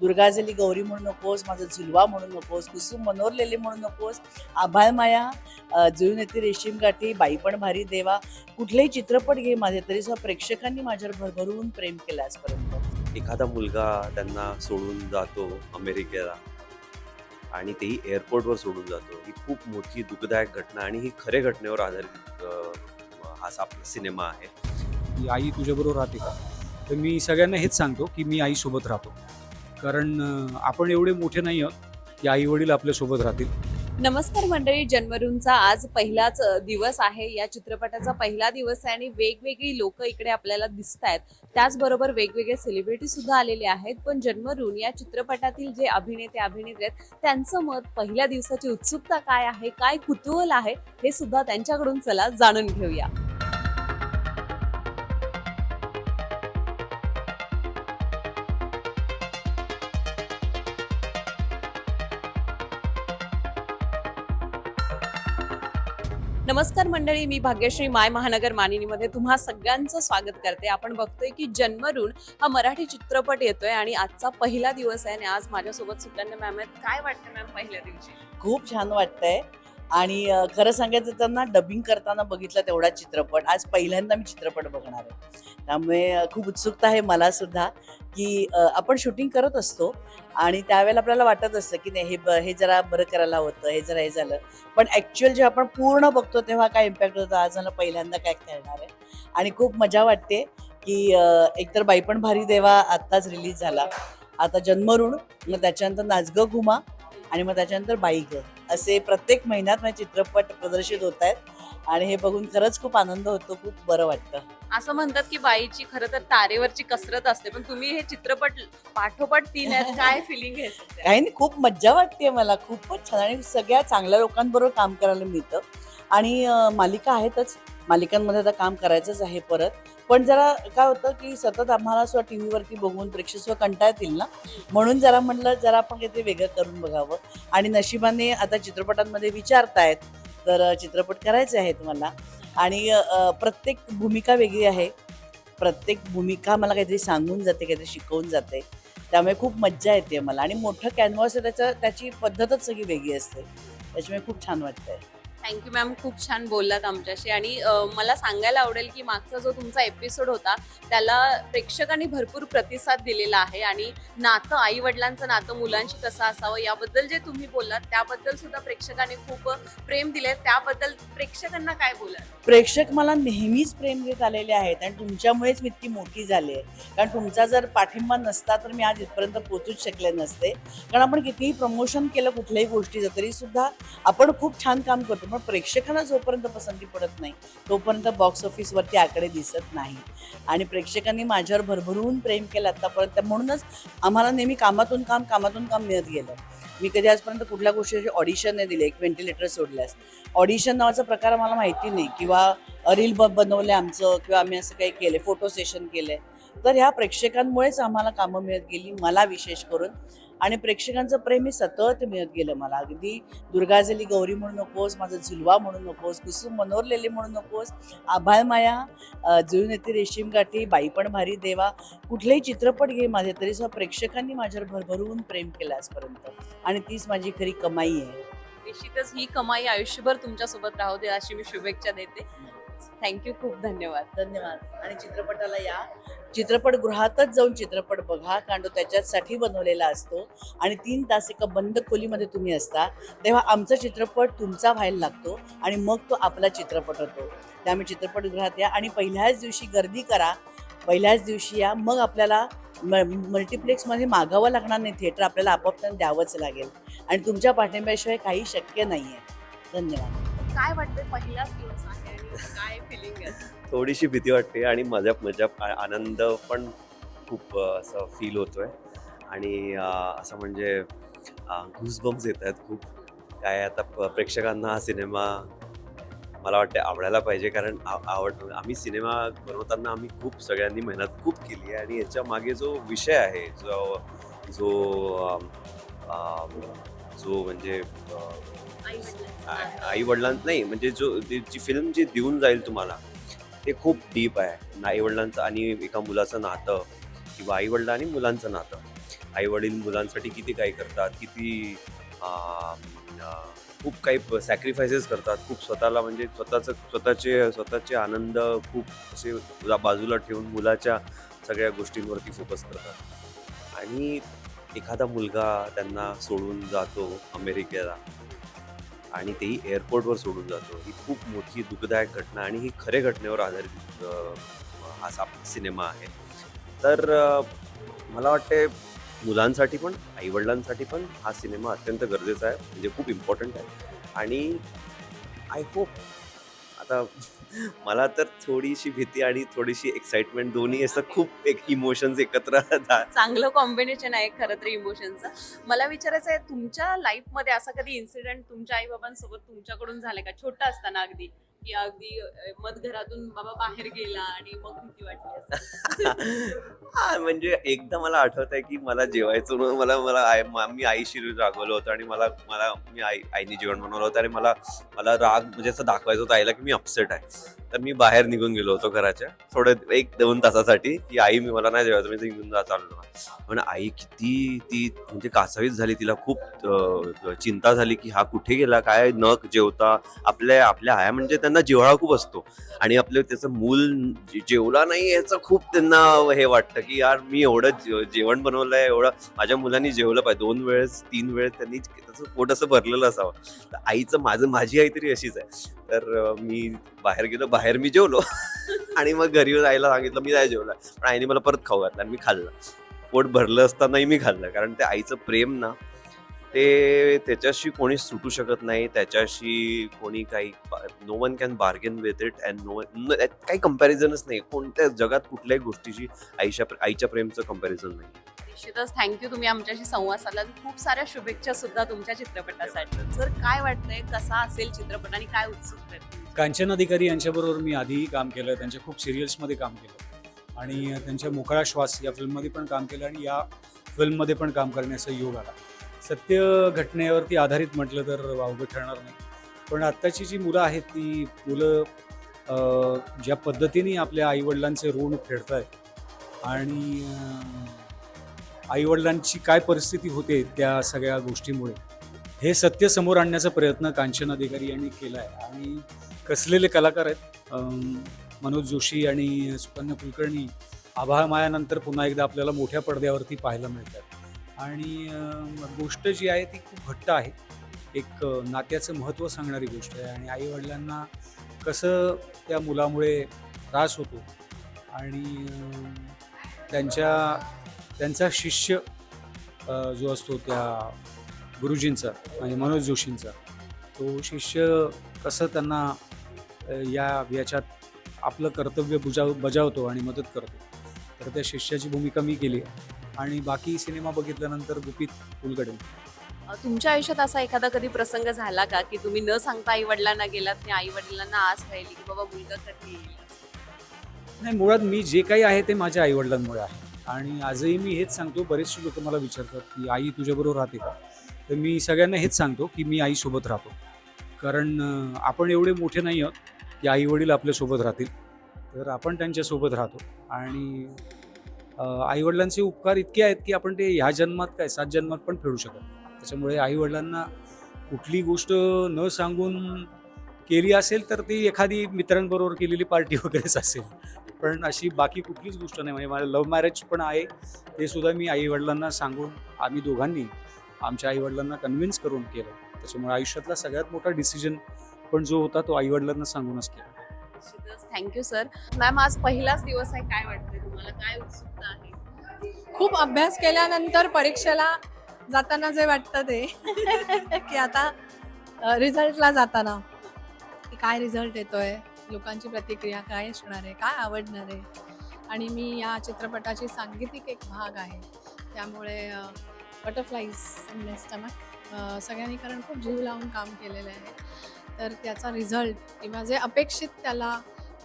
दुर्गाजली गौरी म्हणू नकोस माझं झुलवा म्हणू नकोस कुसुम मनोरलेले म्हणू नकोस आभाळ माया जुळून येते रेशीम गाठी बाई पण भारी देवा कुठलेही चित्रपट घे माझे तरी सुद्धा प्रेक्षकांनी माझ्यावर भरभरून प्रेम केलं आजपर्यंत. एखादा मुलगा त्यांना सोडून जातो अमेरिकेला आणि तेही एअरपोर्टवर सोडून जातो. ही खूप मोठी दुःखदायक घटना आणि ही खऱ्या घटनेवर आधारित हा आपला सिनेमा आहे. की आई तुझ्याबरोबर राहते का? तर मी सगळ्यांना हेच सांगतो की मी आईसोबत राहतो. कारण आपण एवढे मोठे नाही आहोत. की आई वडील आपल्यासोबत राहतील. नमस्कार मंडळी जन्मरूनचा आज पहिलाच दिवस आहे. या चित्रपटाचा पहिला दिवस आहे आणि वेगवेगळी लोक इकडे आपल्याला दिसत आहेत. त्याचबरोबर वेगवेगळे सेलिब्रिटी सुद्धा आलेले आहेत. पण जन्मरून या चित्रपटातील जे अभिनेते अभिनेत्री आहेत त्यांचं मत पहिल्या दिवसाची उत्सुकता काय आहे काय कुतूहल आहे हे सुद्धा त्यांच्याकडून चला जाणून घेऊया. नमस्कार मंडळी मी भाग्यश्री माय महानगर मानिनीमध्ये तुम्हा सगळ्यांचं स्वागत करते. आपण बघतोय की जन्मरून हा मराठी चित्रपट येतोय आणि आजचा पहिला दिवस आहे आणि आज माझ्यासोबत सुकन्या मॅम आहेत. काय वाटतं मॅम पहिल्या दिवशी? खूप छान वाटतंय. आणि खरं सांगायचं त्यांना डबिंग करताना बघितला तेवढा चित्रपट. आज पहिल्यांदा मी चित्रपट बघणार आहे. त्यामुळे खूप उत्सुकता आहे मला सुद्धा की आपण शूटिंग करत असतो आणि त्यावेळेला आपल्याला वाटत असतं की नाही हे हे जरा बरं करायला होतं हे जरा हे झालं. पण ॲक्च्युअल जेव्हा आपण पूर्ण बघतो तेव्हा काय इम्पॅक्ट होतं? आज मला पहिल्यांदा काय खेळणार आहे? आणि खूप मजा वाटते की एकतर बाई पण भारी देवा आत्ताच रिलीज झाला. आता जन्मऋण मग त्याच्यानंतर नाचगं घुमा आणि मग त्याच्यानंतर बाई ग असे प्रत्येक महिन्यात माझे चित्रपट प्रदर्शित होत आहेत. आणि हे बघून खरंच खूप आनंद होतो खूप बरं वाटतं. असं म्हणतात की बाईची खरं तर तारेवरची कसरत असते पण तुम्ही हे चित्रपट पाठोपाठ तीन आहेत काय फिलिंग आहे सध्या? काही नाही खूप मज्जा वाटते मला खूपच छान. आणि सगळ्या चांगल्या लोकांबरोबर काम करायला मिळतं. आणि मालिका आहेतच. मालिकांमध्ये आता काम करायचंच आहे परत. पण जरा काय होतं की सतत आम्हाला असं टी व्हीवरती बघून प्रेक्षक कंटाळतील ना? म्हणून जरा म्हटलं जरा आपण काहीतरी वेगळं करून बघावं. आणि नशिबाने आता चित्रपटांमध्ये विचारतायत तर चित्रपट करायचे आहेत मला. आणि प्रत्येक भूमिका वेगळी आहे. प्रत्येक भूमिका मला काहीतरी सांगून जाते काहीतरी शिकवून जाते. त्यामुळे खूप मज्जा येते मला. आणि मोठं कॅनव्हास आहे त्याचं त्याची पद्धतच सगळी वेगळी असते. त्याच्यामुळे खूप छान वाटतंय. थँक्यू मॅम खूप छान बोललात आमच्याशी. आणि मला सांगायला आवडेल की मागचा जो तुमचा एपिसोड होता त्याला प्रेक्षकांनी भरपूर प्रतिसाद दिलेला आहे. आणि नातं आई वडिलांचं नातं मुलांशी कसं असावं याबद्दल जे तुम्ही बोललात त्याबद्दल सुद्धा प्रेक्षकांनी खूप प्रेम दिले त्याबद्दल प्रेक्षकांना काय बोलाल? प्रेक्षक मला नेहमीच प्रेम देत आलेले आहेत आणि तुमच्यामुळेच मी इतकी मोठी झाली आहे. कारण तुमचा जर पाठिंबा नसता तर मी आज इथपर्यंत पोचूच शकले नसते. कारण आपण कितीही प्रमोशन केलं कुठल्याही गोष्टीचं तरी सुद्धा आपण खूप छान काम करतो. पण प्रेक्षकांना जोपर्यंत पसंती पडत नाही तोपर्यंत बॉक्स ऑफिसवरती आकडे दिसत नाही. आणि प्रेक्षकांनी माझ्यावर भरभरून प्रेम केलं आत्तापर्यंत म्हणूनच आम्हाला नेहमी कामातून काम कामातून काम मिळत गेलं. मी कधी आजपर्यंत कुठल्या गोष्टीचे ऑडिशन नाही दिले. एक व्हेंटिलेटर सोडल्यास. ऑडिशन नावाचा प्रकार आम्हाला माहिती नाही. किंवा रील ब बनवले आमचं किंवा आम्ही असं काही केले फोटो सेशन केले. तर ह्या प्रेक्षकांमुळेच आम्हाला कामं मिळत गेली मला विशेष करून. आणि प्रेक्षकांचं प्रेम हे सतत मिळत गेलं मला. अगदी दुर्गाजली गौरी म्हणू नकोस माझं झुलवा म्हणू नकोस कुसुम मनोरलेले म्हणू नकोस आभाळ माया जुळून येते रेशीम गाठी बाई पण भारी देवा. कुठलेही चित्रपट घे माझे तरी सुद्धा प्रेक्षकांनी माझ्यावर भरभरून प्रेम केलं आजपर्यंत. आणि तीच माझी खरी कमाई आहे. निश्चितच ही कमाई आयुष्यभर तुमच्यासोबत राहू दे अशी मी शुभेच्छा देते. थँक्यू खूप धन्यवाद. धन्यवाद. आणि चित्रपटाला या. चित्रपटगृहातच जाऊन चित्रपट बघा कारण तो त्याच्यासाठी बनवलेला असतो. आणि तीन तास एका बंद खोलीमध्ये तुम्ही असता तेव्हा आमचा चित्रपट तुमचा व्हायला लागतो आणि मग तो आपला चित्रपट होतो. त्यामुळे चित्रपटगृहात या. आणि पहिल्याच दिवशी गर्दी करा. पहिल्याच दिवशी या. मग आपल्याला म मल्टिप्लेक्समध्ये मागावं लागणार नाही थिएटर. आपल्याला आपोआप द्यावंच लागेल. आणि तुमच्या पाठिंब्याशिवाय काही शक्य नाही आहे धन्यवाद. काय वाटतं पहिलाच दिवस आहे आणि काय फिलिंग आहे? थोडीशी भीती वाटते आणि मजा मजा आनंद पण खूप असं फील होतोय. आणि असं म्हणजे घुसबम्स येत आहेत खूप. काय आता प्रेक्षकांना हा सिनेमा मला वाटते आवडायला पाहिजे कारण आवड आम्ही सिनेमा बनवताना आम्ही खूप सगळ्यांनी मेहनत खूप केली आहे आणि याच्या मागे जो विषय आहे जो जो जो म्हणजे आई वडिलांचं. नाही म्हणजे जो जी फिल्म जी देऊन जाईल तुम्हाला ते खूप डीप आहे. आई वडिलांचं आणि एका मुलाचं नातं किंवा आई वडिला आणि मुलांचं नातं. आई वडील मुलांसाठी किती काही करतात किती खूप काही सॅक्रिफायसेस करतात. खूप स्वतःला म्हणजे स्वतःचं स्वतःचे स्वतःचे आनंद खूप असे बाजूला ठेवून मुलाच्या सगळ्या गोष्टींवरती फोकस करतात. आणि एखादा मुलगा त्यांना सोडून जातो अमेरिकेला. आणि तेही एअरपोर्टवर सोडून जातो. ही खूप मोठी दुःखदायक घटना आणि ही खरे घटनेवर आधारित हा साप सिनेमा आहे. तर मला वाटते मुलांसाठी पण आईवडिलांसाठी पण हा सिनेमा अत्यंत गरजेचा आहे. म्हणजे खूप इम्पॉर्टंट आहे. आणि आय होप आता मला तर थोडीशी भीती आणि थोडीशी एक्साइटमेंट दोन्ही असं खूप एक इमोशन्स एकत्र चांगलं कॉम्बिनेशन आहे खरं तर इमोशनचं मला विचारायचं आहे तुमच्या लाईफमध्ये असा कधी इन्सिडेंट तुमच्या आई बाबांसोबत तुमच्याकडून झालाय का? छोटा असताना अगदी. की अगदी मध घरातून बाबा बाहेर गेला आणि मग भीती वाटली असं. हा, म्हणजे एकदा मला आठवत आहे की मला जेवायचं म्हणून मला मला आई मी आईशी रागवलं होतं आणि मला मला मी आई आईने जेवण बनवलं होतं आणि मला मला राग म्हणजे असं दाखवायचं होतं आईला की मी अपसेट आहे. तर मी बाहेर निघून गेलो होतो घराच्या थोडं एक दोन तासासाठी की आई मी मला नाही जेवायचं मी निघून जा चाललो. पण आई किती ती म्हणजे कासावीस झाली तिला खूप चिंता झाली की हा कुठे गेला काय न जेवता आपल्या आपल्या आया म्हणजे त्यांना जिव्हाळा खूप असतो. आणि आपलं त्याचं मूल जेवला नाही याचं खूप त्यांना हे वाटतं की यार मी एवढं जेवण बनवलंय एवढं माझ्या मुलांनी जेवलं पाहिजे. दोन वेळेस तीन वेळेस त्यांनी त्याचं पोट असं भरलेलं असावं. तर आईचं माझं माझी आई तरी अशीच आहे. तर मी बाहेर गेलो बाहेर मी जेवलो. आणि मग घरी आईला सांगितलं मी नाही जेवला. पण आईने मला परत खाऊ घातलं आणि मी खाल्लं. पोट भरलं असतानाही मी खाल्लं. कारण ते आईचं प्रेम ना ते त्याच्याशी कोणी सुटू शकत नाही त्याच्याशी कोणी काही no one can bargain with it and no one काही कम्पॅरिझनच नाही. कोणत्या जगात कुठल्याही गोष्टीशी आईच्या आईच्या प्रेमचं कंपॅरिझन नाही. निश्चितच थँक्यू तुम्ही आमच्याशी संवाद साधला. खूप साऱ्या शुभेच्छा सुद्धा तुमच्या चित्रपटासाठी. सर काय वाटतंय? कसा असेल चित्रपट आणि काय तुमची? कांचन अधिकारी यांच्याबरोबर मी आधीही काम केलं त्यांच्या खूप सिरियल्समध्ये काम केलं आणि त्यांच्या मोकळा श्वास या फिल्ममध्ये पण काम केलं आणि या फिल्ममध्ये पण काम करण्याचा योग आला. सत्य घटनेवरती आधारित म्हटलं तर वावगं ठरणार नाही. पण आत्ताची जी मुलं आहेत ती मुलं ज्या पद्धतीने आपल्या आईवडिलांचे ऋण फेडत आहेत आणि आईवडिलांची काय परिस्थिती होते त्या सगळ्या गोष्टीमुळे हे सत्य समोर आणण्याचा प्रयत्न कांचन अधिकारी यांनी केला आहे आणि कसलेले कलाकार आहेत मनोज जोशी आणि सुकन्या कुलकर्णी आभाळ मायानंतर पुन्हा एकदा आपल्याला मोठ्या पडद्यावरती पाहायला मिळतात. आणि गोष्ट जी आहे ती खूप घट्ट आहे. एक नात्याचं महत्त्व सांगणारी गोष्ट आहे आणि आईवडिलांना कसं त्या मुलामुळे त्रास होतो आणि त्यांच्या त्यांचा शिष्य जो असतो त्या गुरुजींचा म्हणजे मनोज जोशींचा तो शिष्य कसं त्यांना या याच्यात आपलं कर्तव्य बुजाव बजावतो आणि मदत करतो. तर त्या शिष्याची भूमिका मी केली आहे. आणि बाकी सिनेमा बघितल्यानंतर गुपित अ, तुमच्या आयुष्यात असा एखादा कधी प्रसंग झाला का की तुम्ही न सांगता आई वडिलांना गेलात आणि आई वडिलांना आस राहिली की बाबा मुलगा कधी नाही मुळात मी जे काही आहे ते माझ्या आईवडिलांमुळे आहे. आणि आजही मी हेच सांगतो बरेचसे लोक मला विचारतात की आई तुझ्याबरोबर राहते का? तर मी सगळ्यांना हेच सांगतो की मी आईसोबत राहतो. कारण आपण एवढे मोठे नाही आहोत की आई वडील आपल्यासोबत राहतील. तर आपण त्यांच्यासोबत राहतो. आणि आईवडिलांचे उपकार इतके आहेत की आपण ते ह्या जन्मात काय सात जन्मात पण फेडू शकत त्याच्यामुळे आईवडिलांना कुठली गोष्ट न सांगून केली असेल तर ती एखादी मित्रांबरोबर केलेली पार्टी वगैरेच असेल. पण अशी बाकी कुठलीच गोष्ट नाही. म्हणजे माझं लव्ह मॅरेज पण आहे. ते सुद्धा मी आईवडिलांना सांगून आम्ही दोघांनी आमच्या आईवडिलांना कन्व्हिन्स करून केलं त्याच्यामुळे आयुष्यातला सगळ्यात मोठा डिसिजन पण जो होता तो आईवडिलांना सांगूनच केला. थँक्यू सर मॅम आज पहिलाच दिवस आहे काय वाटतंय तुम्हाला? काय उत्सुकता आहे? खूप अभ्यास केल्यानंतर परीक्षेला जाताना जे वाटतं ते. की आता रिझल्टला जाताना. की काय रिझल्ट येतोय? लोकांची प्रतिक्रिया काय असणार आहे? काय आवडणार आहे? आणि मी या चित्रपटाची सांगीतिक एक भाग आहे. त्यामुळे बटरफ्लाईज इन माय स्टमक सगळ्यांनी कारण खूप जीव लावून काम केलेलं आहे. तर त्याचा रिझल्ट किंवा जे अपेक्षित त्याला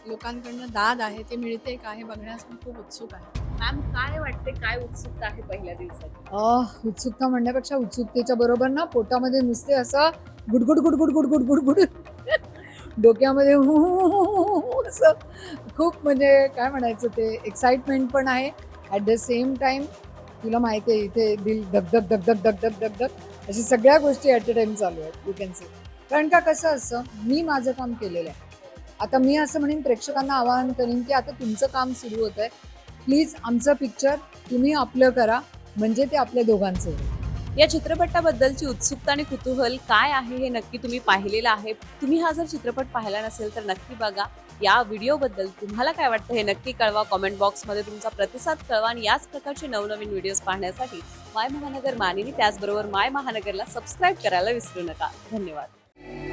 लोकांकडनं दाद आहे ते मिळते का हे बघण्यास मी खूप उत्सुक आहे. मॅम काय वाटते? काय उत्सुकता आहे पहिल्या दिवसात उत्सुकता म्हणण्यापेक्षा उत्सुकतेच्या बरोबर ना पोटामध्ये नुसते असं गुडगुड गुडगुड गुडगुड गुडगुड डोक्यामध्ये असं खूप म्हणजे काय म्हणायचं ते एक्साइटमेंट पण आहे. ॲट द सेम टाइम तुला माहिती आहे इथे दिल धगधग धगधग धगधग धगधग अशी सगळ्या गोष्टी ॲट अ टाइम चालू आहेत यू कॅन से कारण का कसं असं? मी माझं काम केलेलं आहे. आता मी असं म्हणेन प्रेक्षकांना आवाहन करीन की आता तुमचं काम सुरू होत आहे. प्लीज आमचं पिक्चर तुम्ही आपलं करा. म्हणजे ते आपल्या दोघांचं होईल. या चित्रपटाबद्दलची उत्सुकता आणि कुतूहल काय आहे हे नक्की तुम्ही पाहिलेलं आहे. तुम्ही हा जर चित्रपट पाहिला नसेल तर नक्की बघा. या व्हिडिओबद्दल तुम्हाला काय वाटतं हे नक्की कळवा. कॉमेंट बॉक्समध्ये तुमचा प्रतिसाद कळवा आणि याच प्रकारचे नवनवीन व्हिडिओज पाहण्यासाठी माय महानगर मानिनी. त्याचबरोबर माय महानगरला सबस्क्राईब करायला विसरू नका. धन्यवाद. Thank you.